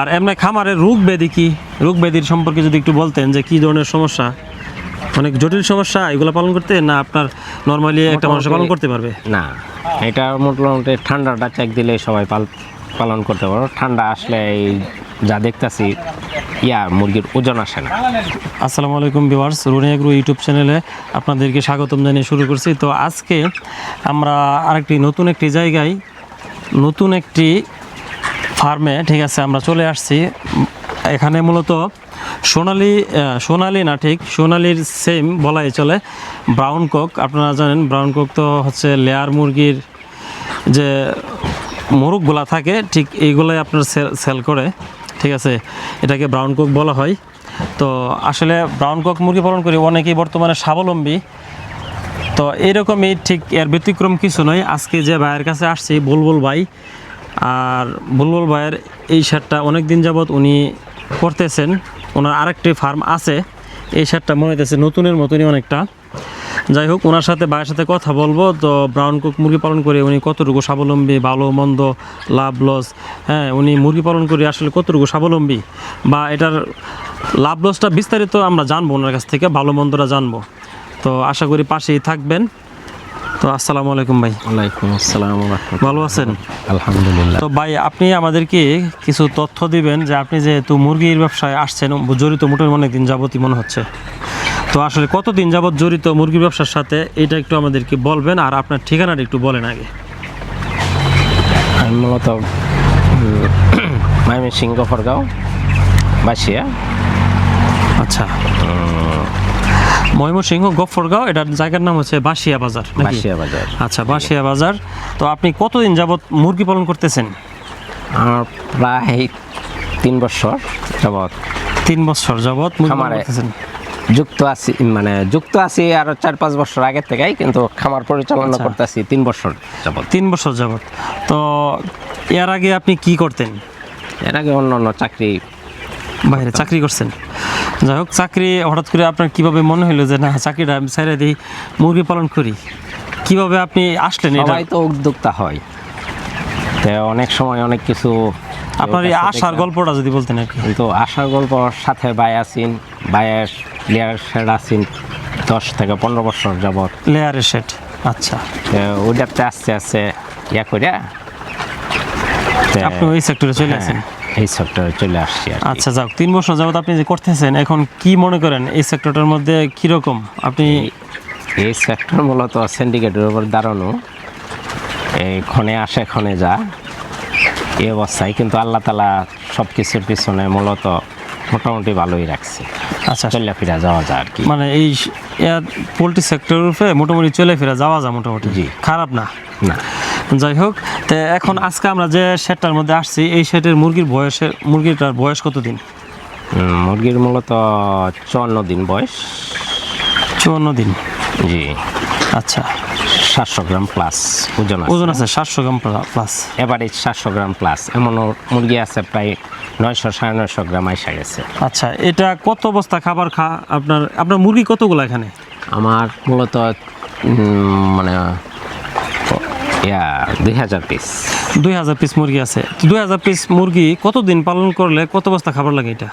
আর এমনি খামারের রোগ ব্যাধি কি? রোগ ব্যাধির সম্পর্কে যদি একটু বলতেন যে কি ধরনের সমস্যা? অনেক জটিল সমস্যা এগুলো পালন করতে না আপনার নর্মালি একটা মানুষ পালন করতে পারবে? না এটা মোটামুটি ঠান্ডাটা চেক দিলে সবাই পাল পালন করতে পারো ঠান্ডা আসলে এই যা দেখতাছি ইয়া মুরগির ওজন আসে না। আসসালামু আলাইকুম ভিউয়ার্স রুনি এগ্রো ইউটিউব চ্যানেলে আপনাদেরকে স্বাগতম জানিয়ে শুরু করছি। তো আজকে আমরা আরেকটি নতুন একটি জায়গায় নতুন একটি ফার্মে, ঠিক আছে, আমরা চলে আসছি। এখানে মূলত সোনালি সোনালি না ঠিক, সোনালির সেম বলাই চলে ব্রাউন কক আপনারা জানেন ব্রাউন কক তো হচ্ছে লেয়ার মুরগির যে মোরগগুলা থাকে, ঠিক এইগুলাই আপনার সেল করে, ঠিক আছে, এটাকে ব্রাউন কক বলা হয়। তো আসলে ব্রাউন কক মুরগি পালন করি অনেকেই বর্তমানে স্বাবলম্বী। তো এরকমই ঠিক এর ব্যতিক্রম কিছু নয়। আজকে যে ভাইয়ের কাছে আসছি, বুলবুল ভাই আর বুলবুল ভাইয়ের এই শার্টটা অনেক দিন যাবৎ উনি করতেছেন ওনার আরেকটি ফার্ম আছে, এই শার্টটা মনে হইতেছে নতুনের মতনই অনেকটা। যাই হোক, ওনার সাথে ভাইয়ের সাথে কথা বলব, তো ব্রাউন কুক মুরগি পালন করে উনি কতটুকু স্বাবলম্বী, ভালো, মন্দ লাভ লস হ্যাঁ উনি মুরগি পালন করে আসলে কতটুকু স্বাবলম্বী বা এটার লাভ লসটা বিস্তারিত আমরা জানব ওনার কাছ থেকে, ভালো মন্দটা জানব। তো আশা করি পাশেই থাকবেন। তো আসসালামু আলাইকুম ভাই। ওয়ালাইকুম আসসালাম ভালো আছেন? আলহামদুলিল্লাহ। তো ভাই আপনি আমাদেরকে কিছু তথ্য দিবেন যে আপনি যেহেতু মুরগির ব্যবসায় আসছেন জড়িত মোটামুটি অনেক দিন যাবতই মনে হচ্ছে। তো আসলে কতদিন যাবত জড়িত মুরগির ব্যবসার সাথে এটা একটু আমাদেরকে বলবেন আর আপনার ঠিকানাটা একটু বলেন আগে। আমি মূলত মাইমি সিংহ ফরগাঁও বাসিয়া আচ্ছা। ময়মনসিংহ গফরগাঁও এটার জায়গার নাম হচ্ছে বাসিয়া বাজার বাসিয়া বাজার। আচ্ছা বাসিয়া বাজার। তো আপনি কতদিন যাবত মুরগি পালন করতেছেন? প্রায় তিন বছর যাবৎ। তিন বছর যাবত মুরগি পালন করতেছেন? যুক্ত আছি মানে যুক্ত আছি আরও চার পাঁচ বছর আগে থেকেই কিন্তু খামার পরিচালনা আচ্ছা। করতেছি তিন বছর যাবৎ। তিন বছর যাবত তো এর আগে আপনি কি করতেন? এর আগে অন্য অন্য চাকরি বাইরে চাকরি করছেন। যাই হোক চাকরি হঠাৎ করে আপনার কীভাবে মনে হলো যে না চাকরিটা আমি ছেড়ে দিই মুরগি পালন করি? কীভাবে আপনি আসলেন এটা? তো উদ্যোক্তা হয়। তো অনেক সময় অনেক কিছু আপনার এই দেখলাম। গল্পটা যদি বলতেন আর কি। কিন্তু আশার গল্প সাথে বাই আছেন বায়ের প্লেয়ার শেড আছেন দশ থেকে পনেরো বছর যাবৎ। লেয়ারের সেট আচ্ছা। তো ওইটাতে আস্তে আস্তে ইয়া করে আপনি ওই সেক্টরে চলে আসেন। এই সেক্টরে চলে আসছি আচ্ছা যাক তিন বছর যাবত আপনি যে করতেছেন এখন কি মনে করেন এই সেক্টরটার মধ্যে কীরকম? আপনি এই সেক্টর মূলত সিন্ডিকেটের উপর দাঁড়ানো। এই ক্ষণে আসে ক্ষণে যা। এই অবস্থায় কিন্তু আল্লাহ তালা সব কিছুর পিছনে মূলত মোটামুটি ভালোই রাখছে। আচ্ছা। চলে ফিরা যাওয়া যায় আর কি। মানে এই পোলট্রি সেক্টরের উপরে মোটামুটি চলে ফেরা যাওয়া যায় মোটামুটি। জি। খারাপ না? না। যাই হোক তো এখন আজকে আমরা যে শেডটার মধ্যে আসছি এই শেডের মুরগির বয়সের মুরগিটার বয়স কতদিন? মুরগির মূলত চুয়ান্ন দিন বয়স। চুয়ান্ন দিন। জি। আচ্ছা। সাতশো গ্রাম প্লাস ওজন ওজন আছে সাতশো গ্রাম প্লাস এভারেজ সাতশো গ্রাম প্লাস এমনও মুরগি আছে প্রায় নয়শো সাড়ে নয়শো গ্রাম আইসা গেছে। আচ্ছা এটা কত বস্তা খাবার খা আপনার আপনার মুরগি কতগুলো এখানে? আমার মূলত মানে ইয়া দুই হাজার পিস দুই হাজার পিস মুরগি আছে। দুই হাজার পিস মুরগি কতদিন পালন করলে কত বস্তা খাবার লাগে এটা?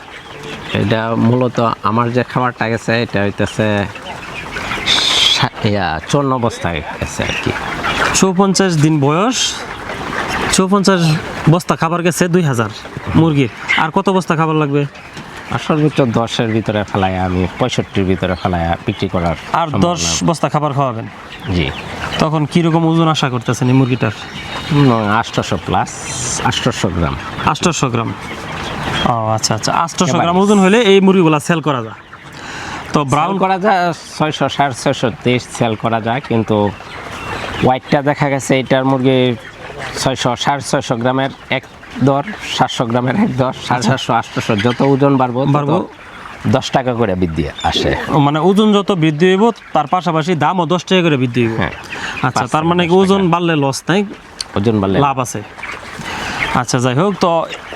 এটা মূলত আমার যে খাবারটা গেছে এটা হইতেছে ইয়া চন্ন বস্তায় গেছে আর কি। চৌপঞ্চাশ দিন বয়স চৌপঞ্চাশ বস্তা খাবার গেছে দুই হাজার মুরগির। আর কত বস্তা খাবার লাগবে? আর সর্বোচ্চ দশের ভিতরে ফেলায় আমি পঁয়ষট্টির ভিতরে ফেলায় বিক্রি করার আর দশ বস্তা খাবার খাওয়াবেন? জি। তখন কীরকম ওজন আশা করতেছেন এই মুরগিটার? আষ্টশো প্লাস আষ্টশো গ্রাম। আটশোশো গ্রাম। ও আচ্ছা আচ্ছা এবার- গ্রাম ওজন হলে এই মুরগিগুলা সেল করা যায়। তো ব্রাউন ব্রাউন করা যায় ছয়শো সাড়ে ছয়শো তেইশ সেল করা যায় কিন্তু হোয়াইটটা দেখা গেছে এটার মুরগি ছয়শো সাড়ে ছয়শো গ্রামের এক দর সাতশো গ্রামের এক দর সাড়ে সাতশো আটশোশো যত ওজন বাড়বো বাড়বো। দশ টাকা করে বৃদ্ধি আসে। মানে ওজন যত বৃদ্ধি হইব তার পাশাপাশি দামও দশ টাকা করে বৃদ্ধি হইব। হ্যাঁ আচ্ছা তার মানে কি ওজন বাড়লে লস নাই ওজন বাড়লে লাভ আছে। আচ্ছা যাই হোক তো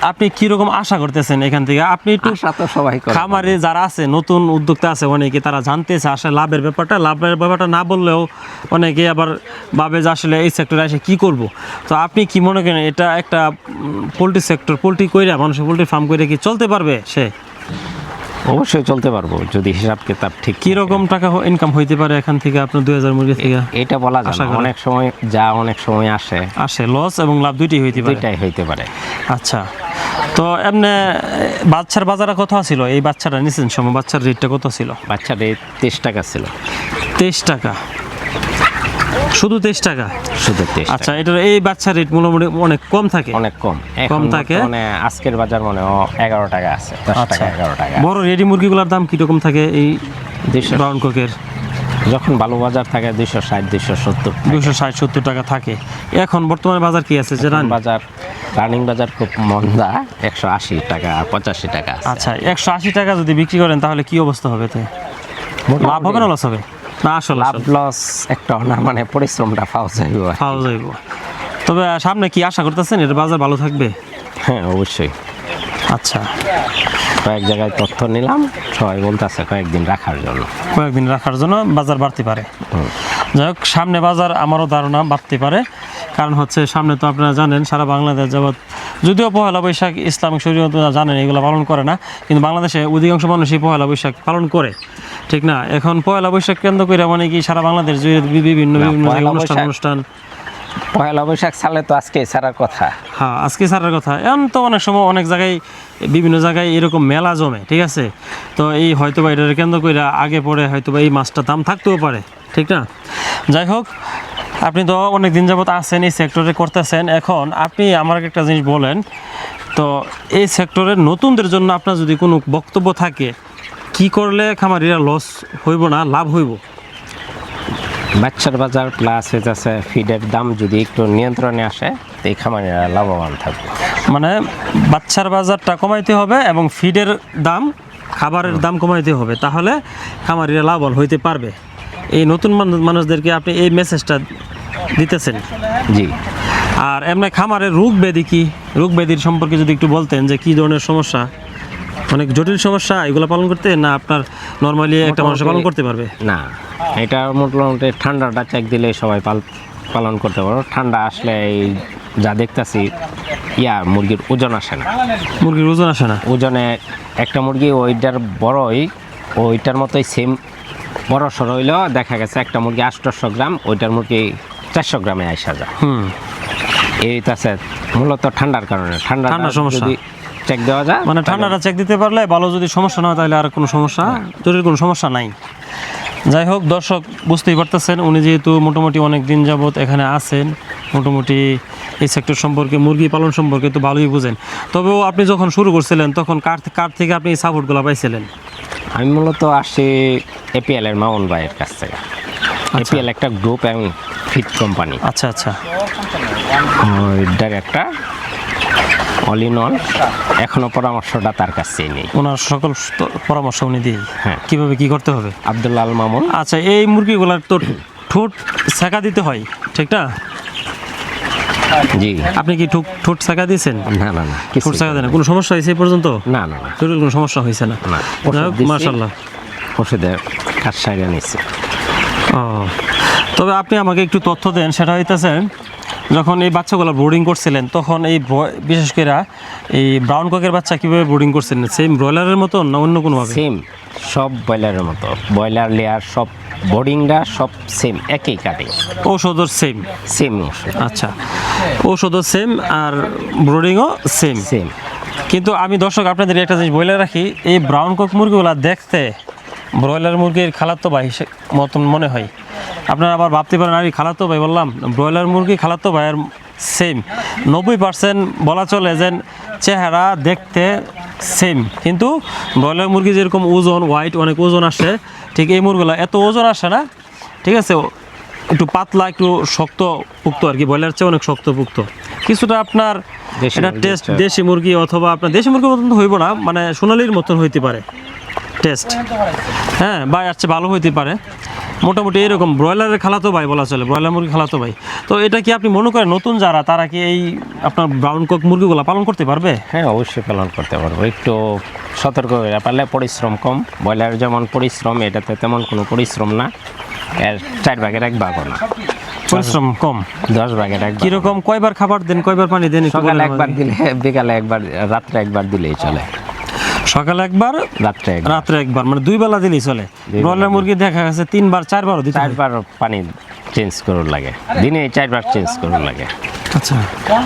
আপনি কীরকম আশা করতেছেন এখান থেকে? আপনি একটু সবাই খামারে যারা আছে নতুন উদ্যোক্তা আছে অনেকে তারা জানতেছে আসলে লাভের ব্যাপারটা। লাভের ব্যাপারটা না বললেও অনেকে আবার ভাবে যে আসলে এই সেক্টরে এসে কি করব। তো আপনি কি মনে করেন এটা একটা পোলট্রি সেক্টর পোলট্রি কইরা মানুষের পোলট্রি ফার্ম করে কি চলতে পারবে সে? অবশ্যই চলতে পারব যদি হিসাব কিতাব ঠিক কি রকম টাকা ইনকাম হইতে পারে এখান থেকে আপনার দুই হাজার মুরগি থেকে? এটা বলা যায়। অনেক সময় যা অনেক সময় আসে। আসে লস এবং লাভ দুইটাই হইতে পারে। দুইটাই হইতে পারে। আচ্ছা তো এমনি বাচ্চার বাজারে কত ছিল এই বাচ্চাটা নিছেন সময় বাচ্চার রেটটা কত ছিল? বাচ্চার রেট তেইশ টাকা ছিল। তেইশ টাকা। শুধু তেইশ টাকা? শুধু তেইশ আচ্ছা এটার এই বাচ্চার রেট মোটামুটি অনেক কম থাকে? অনেক কম। এখন থাকে? মানে আজকের বাজার মনে এগারো টাকা আছে দশ আচ্ছা। টাকা এগারো টাকা। বড় রেডি মুরগিগুলোর দাম কীরকম থাকে এই দুইশো ব্রাউন কোকের যখন ভালো বাজার থাকে দুইশো ষাট দুইশো সত্তর দুশো ষাট সত্তর টাকা থাকে। এখন বর্তমানে বাজার কি আছে যে বাজার রানিং বাজার খুব মন্দা একশো আশি টাকা পঁচাশি টাকা আচ্ছা একশো আশি টাকা যদি বিক্রি করেন তাহলে কি অবস্থা হবে তে লাভ হবে না লস হবে? আসল লাভ লস একটা না মানে পরিশ্রমটা পাওয়া যাইব কি। যাইব তবে সামনে কি আশা করতেছেন? এর বাজার ভালো থাকবে? হ্যাঁ অবশ্যই। আচ্ছা। কয়েক জায়গায় তথ্য নিলাম সবাই বলতেছে কয়েকদিন রাখার জন্য। কয়েকদিন রাখার জন্য বাজার বাড়তে পারে। যাই হোক সামনে বাজার আমারও ধারণা বাড়তে পারে। কারণ হচ্ছে সামনে তো আপনারা জানেন সারা বাংলাদেশ যাবৎ যদিও পহেলা বৈশাখ ইসলামিক শরীয়ত জানেন এগুলো পালন করে না কিন্তু বাংলাদেশে অধিকাংশ মানুষই পহেলা বৈশাখ পালন করে। ঠিক না? এখন পহেলা বৈশাখ কেন্দ্র করে মানে কি সারা বাংলাদেশ জুড়ে বিভিন্ন বিভিন্ন অনুষ্ঠান অনুষ্ঠান। পয়লা বৈশাখ সালে তো আজকে ছাড়ার কথা। হ্যাঁ আজকে ছাড়ার কথা। এখন তো অনেক সময় অনেক জায়গায় বিভিন্ন জায়গায় এরকম মেলা জমে ঠিক আছে? তো এই হয়তো বা এটার কেন্দ্র করে আগে পরে হয়তো বা এই মাছটার দাম থাকতেও পারে। ঠিক না? যাই হোক আপনি তো অনেক দিন যাবত আছেন এই সেক্টরে করতেছেন। এখন আপনি আমার একটা জিনিস বলেন তো এই সেক্টরের নতুনদের জন্য আপনার যদি কোনো বক্তব্য থাকে কি করলে খামারিরা লস হইব না লাভ হইব? বাচ্চার বাজার প্লাস হইতেছে ফিডের দাম যদি একটু নিয়ন্ত্রণে আসে তো এই খামারিরা লাভবান থাকবে। মানে বাচ্চার বাজারটা কমাইতে হবে এবং ফিডের দাম খাবারের দাম কমাইতে হবে তাহলে খামারিরা লাভবান হইতে পারবে। এই নতুন মানুষদেরকে আপনি এই মেসেজটা দিতেছেন? জি। আর এমনি খামারের রোগ ব্যাধি কি? রোগ ব্যাধির সম্পর্কে যদি একটু বলতেন যে কি ধরনের সমস্যা? অনেক জটিল সমস্যা এগুলো পালন করতে না আপনার নর্মালি একটা মানুষ পালন করতে পারবে? না এটা মোটামুটি ঠান্ডাটা চেক দিলে সবাই পাল পালন করতে পারো। ঠান্ডা আসলে এই যা দেখতাছি ইয়া মুরগির ওজন আসে না। মুরগির ওজন আসে না? ওজনে একটা মুরগি ওইটার বড়ই ওইটার মতোই সেম বড় সড় হইলেও দেখা গেছে একটা মুরগি আটশোশো গ্রাম ওইটার মুরগি চারশো গ্রামে আসা যায়। হুম। এই আছে মূলত ঠান্ডার কারণে। ঠান্ডা ঠান্ডার সমস্যা। চেক দেওয়া যায় মানে ঠান্ডাটা চেক দিতে পারলে ভালো যদি সমস্যা না হয় তাহলে আর কোনো সমস্যা জটিল কোনো সমস্যা নাই। যাই হোক দর্শক বুঝতেই পারতেছেন উনি যেহেতু মোটামুটি অনেক দিন যাবৎ এখানে আছেন মোটামুটি এই সেক্টর সম্পর্কে মুরগি পালন সম্পর্কে তো ভালোই বুঝেন। তবেও আপনি যখন শুরু করছিলেন তখন কার কার থেকে আপনি এই সাপোর্টগুলো পাইছিলেন? আমি মূলত আসি এপিএল এর মামুন ভাইয়ের কাছ থেকে। এপিএল একটা গ্রুপ এবং ফিট কোম্পানি আচ্ছা আচ্ছা। ওইটার একটা অল ইন অল এখনও পরামর্শটা তার কাছেই নেই। ওনার সকল পরামর্শ উনি দিয়ে। হ্যাঁ। কীভাবে কি করতে হবে? আব্দুল আল মামুন। আচ্ছা এই মুরগিগুলার তো ঠোঁট ছেঁকা দিতে হয় ঠিক না? জি। আপনি কি ঠোঁট ঠোঁট ছেঁকা দিয়েছেন? না না না ঠোঁট ছেঁকা দেন কোনো সমস্যা হয়েছে এই পর্যন্ত? না না না। কোনো সমস্যা হয়েছে না? মাশাল্লাহ ওষুধের কাজ সাইডে নিচ্ছে ও। তবে আপনি আমাকে একটু তথ্য দেন। সেটা হইতেছে যখন এই বাচ্চাগুলো বোর্ডিং করছিলেন তখন এই বিশেষ করে এই ব্রাউন ককের বাচ্চা কীভাবে বোর্ডিং করছিলেন? সেম ব্রয়লারের মতো না অন্য কোনোভাবে? সেম সব ব্রয়লারের মতো। ব্রয়লার লেয়ার সব বোর্ডিংটা সব সেম একই কাটে ঔষধও সেম সেম আচ্ছা ঔষধও সেম আর ব্রোডিংও সেম সেম কিন্তু আমি দর্শক আপনাদের একটা জিনিস বলে রাখি এই ব্রাউন কক মুরগিগুলো দেখতে ব্রয়লার মুরগির খালাতো ভাই মতন মনে হয়। আপনারা আবার ভাবতে পারেন আমি খালাতো ভাই বললাম ব্রয়লার মুরগি খালাতো ভাইয়ের সেম নব্বই পার্সেন্ট বলা চলে যে চেহারা দেখতে সেম কিন্তু ব্রয়লার মুরগি যেরকম ওজন হোয়াইট অনেক ওজন আসে ঠিক এই মুরগিগুলো এত ওজন আসে না ঠিক আছে একটু পাতলা একটু শক্ত পুক্ত আর কি ব্রয়লার চেয়ে অনেক শক্ত পুক্ত কিছুটা আপনার এটা টেস্ট দেশি মুরগি অথবা আপনার দেশি মুরগির মতন হইব না মানে সোনালির মতন হইতে পারে। টেস্ট। হ্যাঁ ভাই চেয়ে ভালো হইতে পারে। মোটামুটি এরকম ব্রয়লারের খালাতো ভাই বলা চলে ব্রয়লার মুরগি খালাতো ভাই। তো এটা কি আপনি মনে করেন নতুন যারা তারা কি এই আপনার ব্রাউন কক মুরগিগুলো পালন করতে পারবে? হ্যাঁ অবশ্যই পালন করতে পারব। একটু সতর্ক হয়ে পারলে পরিশ্রম কম। ব্রয়লার যেমন পরিশ্রম এটাতে তেমন কোনো পরিশ্রম না। এর চার ভাগের এক ভাগও না। পরিশ্রম কম। দশ ভাগের এক। কীরকম কয়বার খাবার দেন কয়বার পানি দেন সকালে একবার দিলে বিকালে একবার রাত্রে একবার দিলেই চলে। সকালে একবার রাত্রে রাত্রে একবার মানে দুই বেলা দিলেই চলে। ব্রয়লার মুরগি দেখা গেছে তিনবার চারবারও দিতে। চারবার পানি চেঞ্জ করুন লাগে। দিনে চারবার চেঞ্জ করুন লাগে। আচ্ছা।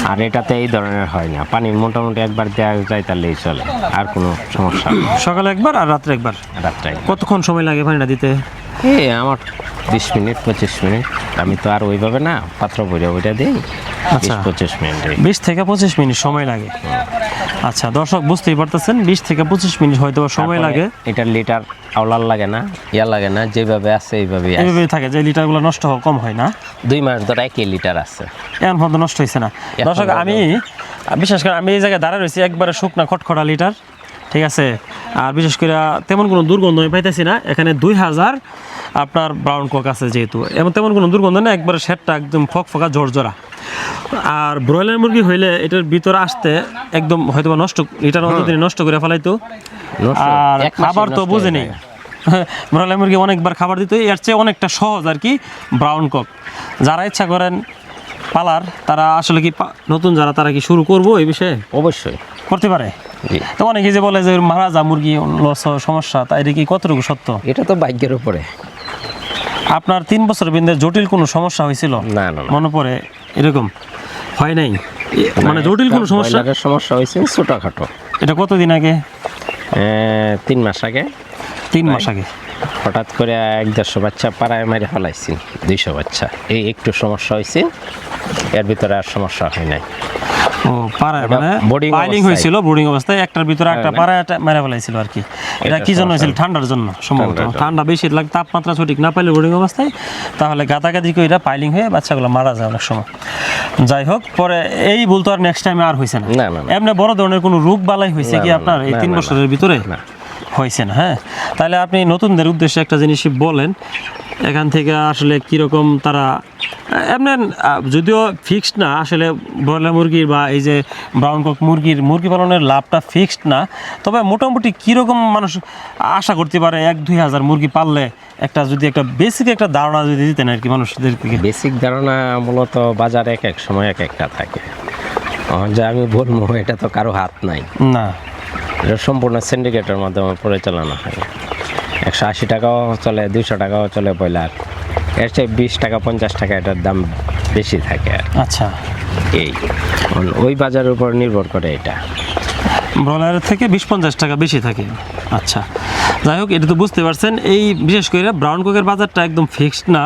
আর এটাতে এই ধরনের হয় না। পানি মোটামুটি একবার দেওয়া যায় তাহলেই চলে। আর কোনো সমস্যা সকালে একবার আর রাত্রে একবার। রাত্রে কতক্ষণ সময় লাগে পানিটা দিতে? এই আমার বিশ মিনিট পঁচিশ মিনিট। আমি তো আর ওইভাবে না পাত্র বইটা ওইটা দিই আচ্ছা। পঁচিশ মিনিটে বিশ থেকে পঁচিশ মিনিট সময় লাগে। আচ্ছা দর্শক বুঝতেই পারতেছেন বিশ থেকে পঁচিশ মিনিট হয়তো সময় লাগে। এটার লিটার আওলার লাগে না ইয়া লাগে না যেভাবে আছে এইভাবেই আছে। এইভাবে থাকে যে লিটারগুলো নষ্ট হওয়া কম হয় না। দুই মাস ধরে একই লিটার আছে। এখন পর্যন্ত নষ্ট হয়েছে না। দর্শক আমি বিশেষ করে আমি এই জায়গায় দাঁড়ায় রয়েছি একবারে শুকনা খটখটা লিটার। ঠিক আছে? আর বিশেষ করে তেমন কোনো দুর্গন্ধ আমি পাইতেছি না। এখানে দুই হাজার আপনার ব্রাউন কক আছে যেহেতু। এমন তেমন কোনো দুর্গন্ধ না একবারে শেডটা একদম ফক ফকা ঝরঝরা। আর ব্রয়লার মুরগি হইলে এটার ভিতরে আসতে একদম হয়তো বা নষ্ট লিটার মতো তিনি নষ্ট করে ফেলাইতো। আর খাবার তো বুঝে হয়ে নেই ব্রয়লার মুরগি অনেকবার খাবার দিত এর চেয়ে অনেকটা সহজ আর কি ব্রাউন কক যারা ইচ্ছা করেন পালার তারা আসলে কি নতুন যারা তারা কি শুরু করব এই বিষয়ে? অবশ্যই। করতে পারে? তো অনেকে যে বলে যে মারা যা মুরগি লস সমস্যা তাই এটা কি কতটুকু সত্য? এটা তো ভাগ্যের উপরে। আপনার তিন বছর বিন্দে জটিল কোনো সমস্যা হয়েছিল? না না মনে পড়ে এরকম? হয় নাই? মানে জটিল কোনো সমস্যা? সমস্যা হয়েছে ছোটোখাটো। এটা কতদিন আগে? তিন মাস আগে। তিন মাস আগে। হঠাৎ করে এক দেড়শো বাচ্চা পাড়ায় মেরে ফেলাইছি দুইশো বাচ্চা। এই একটু সমস্যা হয়েছে এর ভিতরে আর সমস্যা হয় নাই। ও পাড়ায় মানে পাইলিং হয়েছিল বোর্ডিং অবস্থায় একটার ভিতরে একটা পাড়ায় একটা মেরে ফেলাইছিল আর কি। এটা কি জন্য হয়েছিল? ঠান্ডার জন্য সম্ভবত। ঠান্ডা বেশি লাগে তাপমাত্রা সঠিক না পাইলে বোর্ডিং অবস্থায় তাহলে গাদাগাদি করে এটা পাইলিং হয়ে বাচ্চাগুলো মারা যায় অনেক সময়। যাই হোক পরে এই ভুল তো আর নেক্সট টাইমে আর হয়েছে না। এমনি বড় ধরনের কোনো রোগ বালাই হয়েছে কি আপনার এই তিন। বছরের ভিতরে? না। হয়েছে না হ্যাঁ? তাহলে আপনি নতুনদের উদ্দেশ্যে একটা জিনিস বলেন এখান থেকে আসলে কীরকম তারা এমনি যদিও ফিক্সড না আসলে ব্রয়লার মুরগির বা এই যে ব্রাউন কক মুরগির মুরগি পালনের লাভটা ফিক্সড না তবে মোটামুটি কীরকম মানুষ আশা করতে পারে এক দুই হাজার মুরগি পাললে একটা যদি একটা বেসিক একটা ধারণা যদি দিতেন আর কি মানুষদেরকে বেসিক ধারণা মূলত বাজারে এক এক সময় এক একটা থাকে। যে আমি বলব এটা তো কারও হাত নাই। না। এটা সম্পূর্ণ সিন্ডিকেটের মাধ্যমে পরিচালনা হয়। একশো আশি টাকাও চলে দুইশো টাকাও চলে ব্রয়লার। এর চেয়ে বিশ টাকা পঞ্চাশ টাকা এটার দাম বেশি থাকে আচ্ছা। এই ওই বাজারের উপর নির্ভর করে এটা। ব্রয়লারের থেকে বিশ পঞ্চাশ টাকা বেশি থাকে। আচ্ছা। যাই হোক এটা তো বুঝতে পারছেন। এই বিশেষ করে ব্রাউন কোকের বাজারটা একদম ফিক্সড না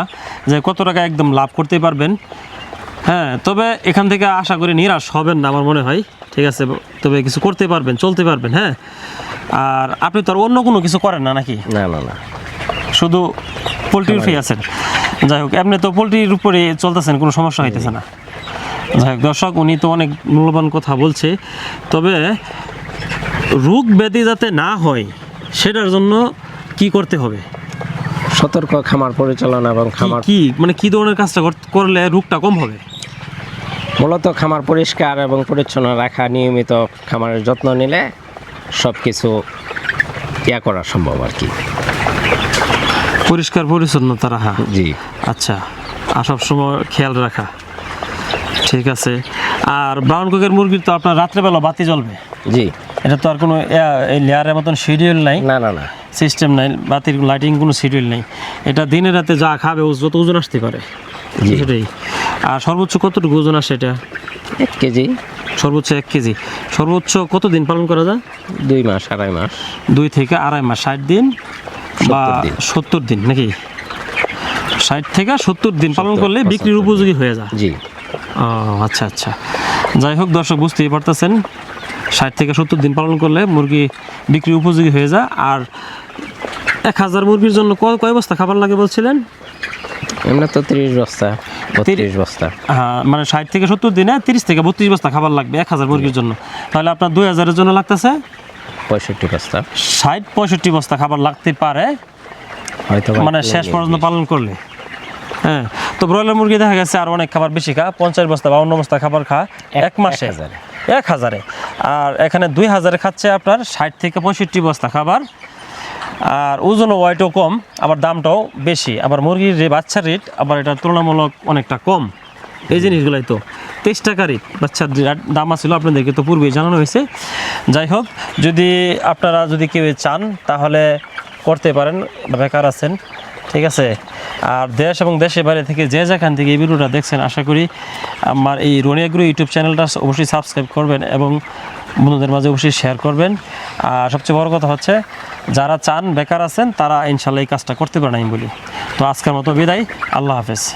যে কত টাকা একদম লাভ করতে পারবেন। হ্যাঁ তবে এখান থেকে আশা করি নিরাশ হবেন না আমার মনে হয়। ঠিক আছে তবে কিছু করতে পারবেন চলতে পারবেন হ্যাঁ? আর আপনি তো আর অন্য কোনো কিছু করেন না নাকি? না না না। শুধু পোলট্রির ফি আছেন। যাই হোক আপনি তো পোলট্রির উপরে চলতেছেন কোনো সমস্যা হইতেছে না। যাই হোক দর্শক উনি তো অনেক মূল্যবান কথা বলছে। তবে রোগ ব্যাধি যাতে না হয় সেটার জন্য কি করতে হবে? সতর্ক খামার পরিচালনা এবং খামার কি? মানে কি ধরনের কাজটা কর- করলে রোগটা কম হবে? মূলত খামার পরিষ্কার এবং পরিচ্ছন্ন রাখা নিয়মিত খামারের যত্ন নিলে সব কিছু ইয়া করা সম্ভব আর কি। পরিষ্কার পরিচ্ছন্নতা রাখা। জি। আচ্ছা আর সবসময় খেয়াল রাখা। ঠিক আছে। আর ব্রাউন কোকের মুরগির তো আপনার রাত্রেবেলা বাতি জ্বলবে। জি। এটা তো আর কোনো এই লেয়ারের মতন শিডিউল নাই। না না না। সিস্টেম নাই বাতির লাইটিং কোনো শিডিউল নেই। এটা দিনে রাতে যা খাবে ও যত ওজন আসতে পারে। সেটাই। আর সর্বোচ্চ কতটুকু ওজন আসে এটা? এক কেজি। সর্বোচ্চ এক কেজি। সর্বোচ্চ কত দিন পালন করা যায়? দুই মাস আড়াই মাস। দুই থেকে আড়াই মাস ষাট দিন বা সত্তর দিন নাকি? ষাট থেকে সত্তর দিন পালন 70, করলে বিক্রির উপযোগী হয়ে যায়। জি। ও আচ্ছা আচ্ছা। যাই হোক দর্শক বুঝতেই পারতেছেন। ষাট থেকে সত্তর দিন পালন করলে মুরগি বিক্রি উপযোগী হয়ে যায়। আর এক হাজার মুরগির জন্য কয় কয় বস্তা খাবার লাগে বলছিলেন? এমনি তো তিরিশ বস্তা বত্রিশ বস্তা। হ্যাঁ মানে ষাট থেকে সত্তর দিনে তিরিশ থেকে বত্রিশ বস্তা খাবার লাগবে এক হাজার মুরগির জন্য। তাহলে আপনার দুই হাজারের জন্য লাগতেছে? পঁয়ষট্টি বস্তা। ষাট পঁয়ষট্টি বস্তা খাবার লাগতে পারে। হয়তো মানে শেষ পর্যন্ত পালন করলে। হ্যাঁ তো ব্রয়লার মুরগি দেখা গেছে আর অনেক খাবার বেশি খা পঞ্চাশ বস্তা বাউন্ন বস্তা খাবার খা এক- মাসে। এক হাজারে। আর এখানে দুই হাজারে খাচ্ছে আপনার ষাট থেকে পঁয়ষট্টি বস্তা খাবার। আর ওজন ওয়াইটও কম, আবার দামটাও বেশি। আবার মুরগির যে বাচ্চার রেট আবার এটা তুলনামূলক অনেকটা কম। এই জিনিসগুলাই তো। তেইশ টাকা রেট বাচ্চার দাম আছিল আপনাদেরকে তো পূর্বেই জানানো হয়েছে। যাই হোক, যদি আপনারা যদি কেউ চান, তাহলে করতে পারেন বেকার আছেন, ঠিক আছে? আর দেশ এবং দেশের বাইরে থেকে যে যেখান থেকে এই ভিডিওটা দেখছেন, আশা করি আমার এই রনিয়াগুরু ইউটিউব চ্যানেলটা অবশ্যই সাবস্ক্রাইব করবেন এবং বন্ধুদের মাঝে অবশ্যই শেয়ার করবেন। আর সবচেয়ে বড় কথা হচ্ছে যারা চান, বেকার আছেন, তারা ইনশাল্লাহ এই কাজটা করতে পারেন, আমি বলি। তো আজকের মতো বিদায়। আল্লাহ হাফেজ।